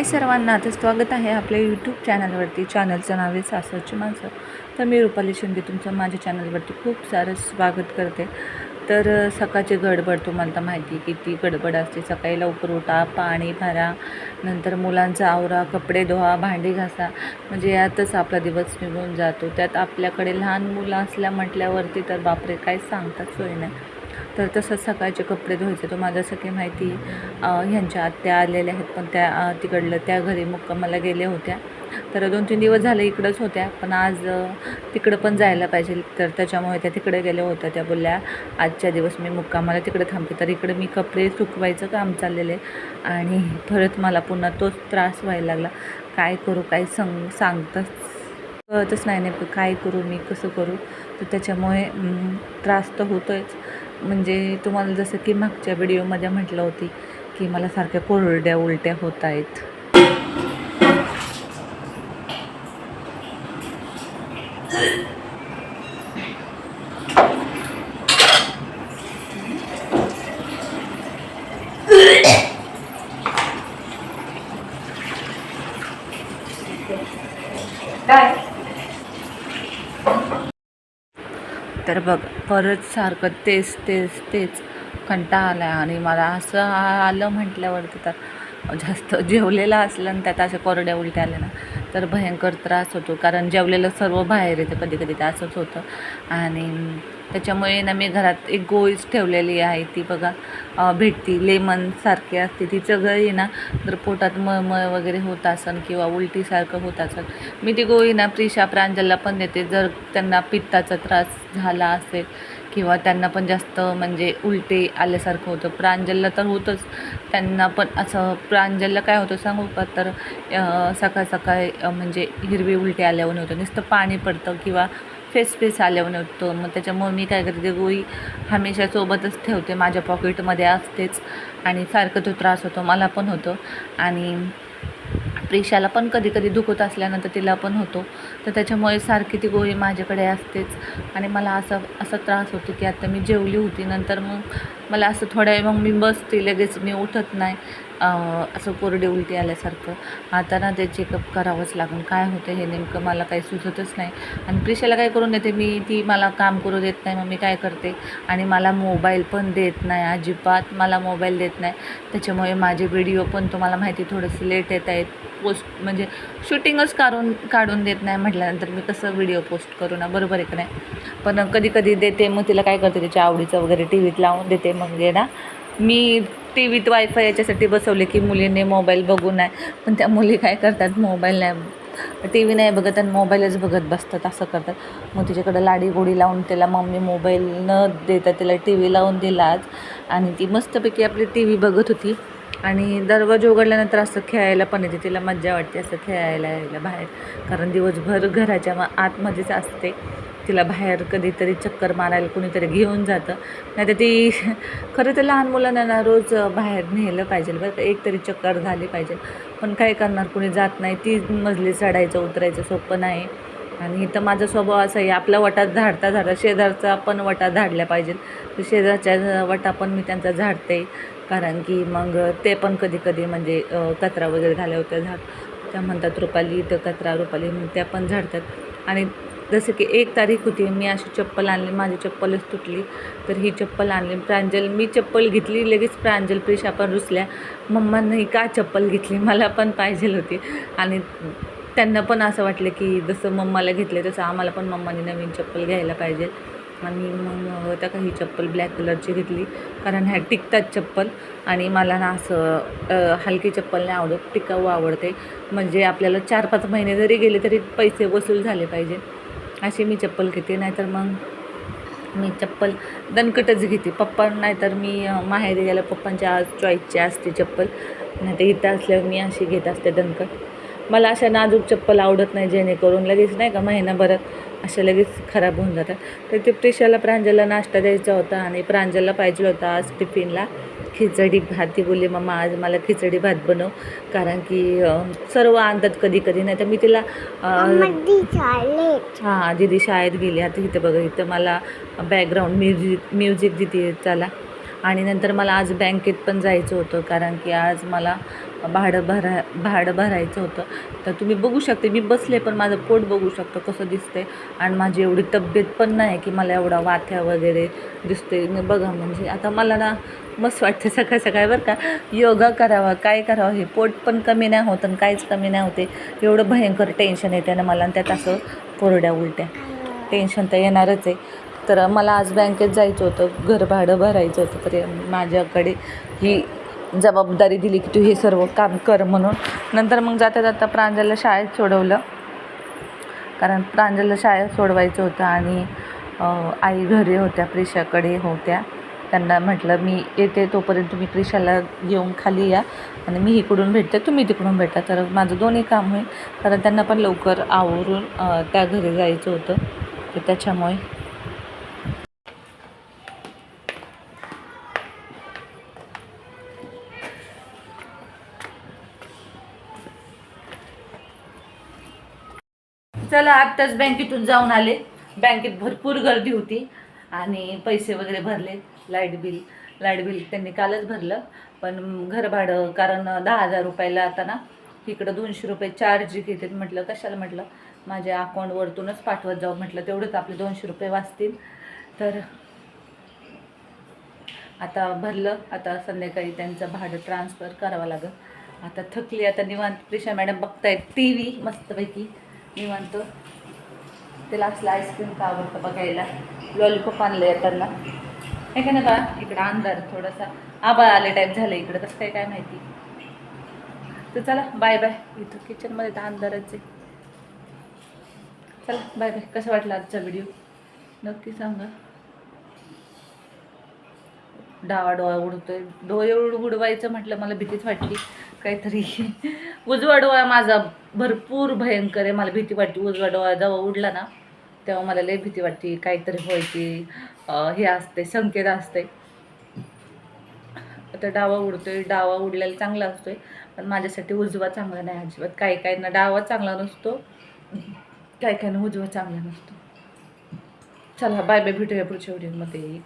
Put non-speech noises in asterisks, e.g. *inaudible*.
हाय सर्वांना तर स्वागत आहे आपल्या यूट्यूब चॅनलवरती चॅनलचं नाव आहे सासरची माणसं. तर मी रुपाली शिंदे तुमचं माझ्या चॅनलवरती खूप सारं स्वागत करते. तर सकाळची गडबड तुम्हाला तर माहिती आहे किती गडबड असते. सकाळी लवकर उठा पाणी भरा नंतर मुलांचा आवरा कपडे धुवा भांडी घासा. म्हणजे यातच आपला दिवस निघून जातो. त्यात आपल्याकडे लहान मुलं असल्या म्हटल्यावरती तर बापरे काय सांगतात सोय नाही. तर तसंच सकाळचे कपडे धुवायचे. तुम्हाला जसं की माहिती ह्यांच्या आत्या आलेल्या आहेत पण त्या तिकडलं त्या घरी मुक्कामाला गेल्या होत्या. तर दोन तीन दिवस झाले इकडंच होत्या पण आज तिकडं पण जायला पाहिजे. तर त्याच्यामुळे त्या तिकडे गेल्या होत्या. त्या बोलल्या आजच्या दिवस मी मुक्कामाला तिकडे थांबते. तर इकडे मी कपडे सुकवायचं काम चाललेलं आहे. आणि परत मला पुन्हा तोच त्रास व्हायला लागला. काय करू? काय सांग सांगतच कळतच नाही नेमकं काय करू मी कसं करू? तर त्याच्यामुळे त्रास तर होतोच म्हणजे तुम्हाला जसं की मागच्या व्हिडिओमध्ये म्हटलं होती की मला सारख्या कोरड्या उलट्या होत आहेत. काय? तर बघ परत सारखं तेच तेच तेच कंटाळा आला आणि मला असं आलं म्हटल्यावरती तर जास्त जेवलेलं असलं आणि त्यात अशा कोरड्या उलट्या आल्या ना तर भयंकर त्रास होतो. कारण जेवलेलं सर्व बाहेर येतं कधी कधी ते असंच होतं. आणि त्याच्यामुळे ना मी घरात एक गोळीच ठेवलेली आहे ती बघा. भेटती. लेमन सारखी असते. तिचं गळी ना जर पोटात मळमळ वगैरे होत असेल किंवा उलटीसारखं होत असेल मी ती गोळी ना प्रिशा प्रांजलला पण देते. जर त्यांना पित्ताचा त्रास झाला असेल किंवा त्यांना पण जास्त म्हणजे उलटे आल्यासारखं होतं. प्रांजलला तर होतंच. त्यांना पण असं प्रांजलला काय होतं सांगू का? तर सकाळ सकाळी म्हणजे हिरवी उलटे आल्यावर होतं. नुसतं पाणी पडतं किंवा फेस फेस आल्यावर नव्हतं मग त्याच्यामुळे मी काय करते गोळी हमेशा सोबतच ठेवते माझ्या पॉकेटमध्ये असतेच. आणि सारखं तो त्रास होतो मला पण होतो. आणि प्रेशाला पण कधी कधी दुखत असल्यानंतर तिला पण होतो. तर त्याच्यामुळे सारखी ती गोळी माझ्याकडे असतेच. आणि मला असं असा त्रास होतो की आता मी जेवली होती नंतर मग मला असं थोड्या वेळ मग मी बसते लगेच मी उठत नाही. असं कोरडी उलटी आल्यासारखं. आता ना ते चेकअप करावंच लागून काय होतं हे नेमकं मला काही सुचतच नाही. आणि प्रिशाला काय करून देते मी? ती मला काम करू देत नाही. मग मी काय करते? आणि मला मोबाईल पण देत नाही. अजिबात मला मोबाईल देत नाही. त्याच्यामुळे माझे व्हिडिओ पण तुम्हाला माहिती थोडेसे लेट येत आहेत. पोस्ट म्हणजे शूटिंगच काढून काढून देत नाही म्हटल्यानंतर मी कसं व्हिडिओ पोस्ट करू ना? बरोबर आहे का नाही? पण कधी कधी देते. मग तिला काय करते? त्याच्या आवडीचं वगैरे टी व्हीत लावून देते. मग ना. मी टी व्हीत वायफाय याच्यासाठी बसवले की मुलीने मोबाईल बघू नाही पण त्या मुली काय करतात? मोबाईल नाही. टी व्ही नाही बघत आणि मोबाईलच बघत बसतात असं करतात. मग तिच्याकडं लाडी गोडी लावून त्याला मम्मी मोबाईल न देता तिला टी व्ही लावून दिलाच आणि ती मस्तपैकी आपली टी व्ही बघत होती. आणि दरवाजा उघडल्यानंतर असं खेळायला पण येते. तिला मज्जा वाटते असं खेळायला यायला बाहेर. कारण दिवसभर घराच्या आतमध्येच असते. तिला बाहेर कधीतरी चक्कर मारायला कुणीतरी घेऊन जातं. नाही तर ती *laughs* खरं तर लहान मुलांना ना रोज बाहेर नेलं पाहिजे बरं का? एक तरी चक्कर झाली पाहिजे. पण काय करणार? कुणी जात नाही. ती मजली चढायचं उतरायचं सोपं नाही. आणि इथं माझा स्वभाव असा आहे आपला वटात झाडता झाडा शेजारचा पण वटा झाडल्या पाहिजे तर शेजारच्या वटा पण मी त्यांचा झाडते. कारण की मग ते पण कधी कधी म्हणजे कचरा वगैरे झाल्या होत्या झाड त्या म्हणतात रुपाली इथं कचरा रुपाली मग त्या पण झाडतात. आणि जसं की एक तारीख होती मी अशी चप्पल आणली माझी चप्पलच तुटली. तर ही चप्पल आणली. प्रांजल मी चप्पल घेतली लगेच प्रांजल प्रिशा पण रुसल्या. मम्मानं ही का चप्पल घेतली? *laughs* मला पण पाहिजे होती. आणि त्यांना पण असं वाटलं की जसं मम्माला घेतले तसं आम्हाला पण मम्माने नवीन चप्पल घ्यायला पाहिजे. आणि मग त्या काही चप्पल ब्लॅक कलरची घेतली कारण ह्या टिकतात चप्पल. आणि मला ना असं हलकी चप्पल नाही आवडत टिकाऊ आवडते. म्हणजे आपल्याला चार पाच महिने जरी गेले तरी पैसे वसूल झाले पाहिजे. अशी मी चप्पल घेते नाहीतर मग मी चप्पल दणकटच घेते. पप्पा नाहीतर मी माहेरी गेल्या पप्पांच्या चॉईसची असते चप्पल. नाहीतर इथं असल्यावर मी अशी घेत असते दणकट. मला अशा नाजूक चप्पल आवडत नाही जेणेकरून लगेच नाही का महिनाभरात अशा लगेच खराब होऊन जातात. तर ते प्रिशाला प्रांजलला नाश्ता द्यायचा होता आणि प्रांजलला पाहिजे होता आज टिफिनला. खिचडी भात. ती बोलली मम्मा आज मला खिचडी भात बनव कारण की सर्व आणतात कधी कधी नाही तर मी तिला हां दीदी शाळेत गेली. आता इथं बघा इथं मला बॅकग्राऊंड म्युझिक म्युझिक देते चला. आणि नंतर मला आज बँकेत पण जायचं होतं कारण की आज मला भाडं भरा भाडं भरायचं होतं. तर तुम्ही बघू शकते मी बसले पण माझं पोट बघू शकतो कसं दिसते आणि माझी एवढी तब्येत पण नाही की मला एवढा वाथ्या वगैरे दिसते न बघा म्हणजे आता मला ना मस्त वाटतं *laughs* सकाळ सकाळ बरं का योगा करावा काय करावं हे पोट पण कमी नाही होत आणि काहीच कमी नाही होते. एवढं भयंकर टेन्शन येते ना मला आणि त्यात असं कोरड्या उलट्या. टेन्शन तर येणारच आहे. तर मला आज बँकेत जायचं होतं. घर भाडं भरायचं होतं. तर माझ्याकडे ही जबाबदारी दिली की तू हे सर्व काम कर म्हणून. नंतर मग जाता जाता प्रांजलला शाळेत सोडवलं. कारण प्रांजलला शाळेत सोडवायचं होतं आणि आई घरी होत्या प्रिशाकडे होत्या. त्यांना म्हटलं मी येते तोपर्यंत तुम्ही प्रिशाला घेऊन खाली या आणि मी इकडून भेटते. तुम्ही तिकडून भेटा. तर माझं दोन्ही काम होईल. कारण त्यांना पण लवकर आवरून त्या घरी जायचं होतं. तर त्याच्यामुळे चला आत्ताच बँकेतून जाऊन आले. बँकेत भरपूर गर्दी होती आणि पैसे वगैरे भरले लाइट बिल लाइट बिल त्यांनी कालच भरलं. पण घरभाडं कारण दहा हजार रुपयाला आता ना इकडं दोनशे रुपये चार्ज घेतात म्हटलं कशाला म्हटलं? माझ्या अकाउंटवरतूनच पाठवत जाऊ म्हटलं तेवढंच आपले दोनशे रुपये वाचतील. तर आता भरलं आता संध्याकाळी त्यांचं भाडं ट्रान्सफर करावं लागेल. आता थकली आता निवांत प्रिशा मॅडम बघतायत टी व्ही मस्तपैकी. निवांत त्याला असलं आईस्क्रीम का आवडतं बघायला. लॉलीपॉप आणलं आहे हे का ना बा इकडं अंधार थोडासा. आबाळ आले टाईप झालं इकडं कसं काय काय माहिती. तर चला बाय बाय इथं किचनमध्ये तर अंधारच आहे. चला बाय बाय कसं वाटलं आजचा व्हिडिओ नक्की सांगा. डावा डोळा उडतोय. डोळे उड उडवायचं म्हटलं मला भीतीच वाटली. काहीतरी उजवा डोळा माझा भरपूर भयंकर आहे. मला भीती वाटते उजवा डोळा जेव्हा उडला ना तेव्हा मला लई भीती वाटते काहीतरी व्हायची हे असते संकेत असते आता डावा उडतोय. डावा उडलेला चांगला असतोय. पण माझ्यासाठी उजवा चांगला नाही अजिबात. काही काहींना डावा चांगला नसतो. काही काहींना उजवा चांगला नसतो. चला बाय बाय. भेटूया पुढच्या व्हिडिओमध्ये.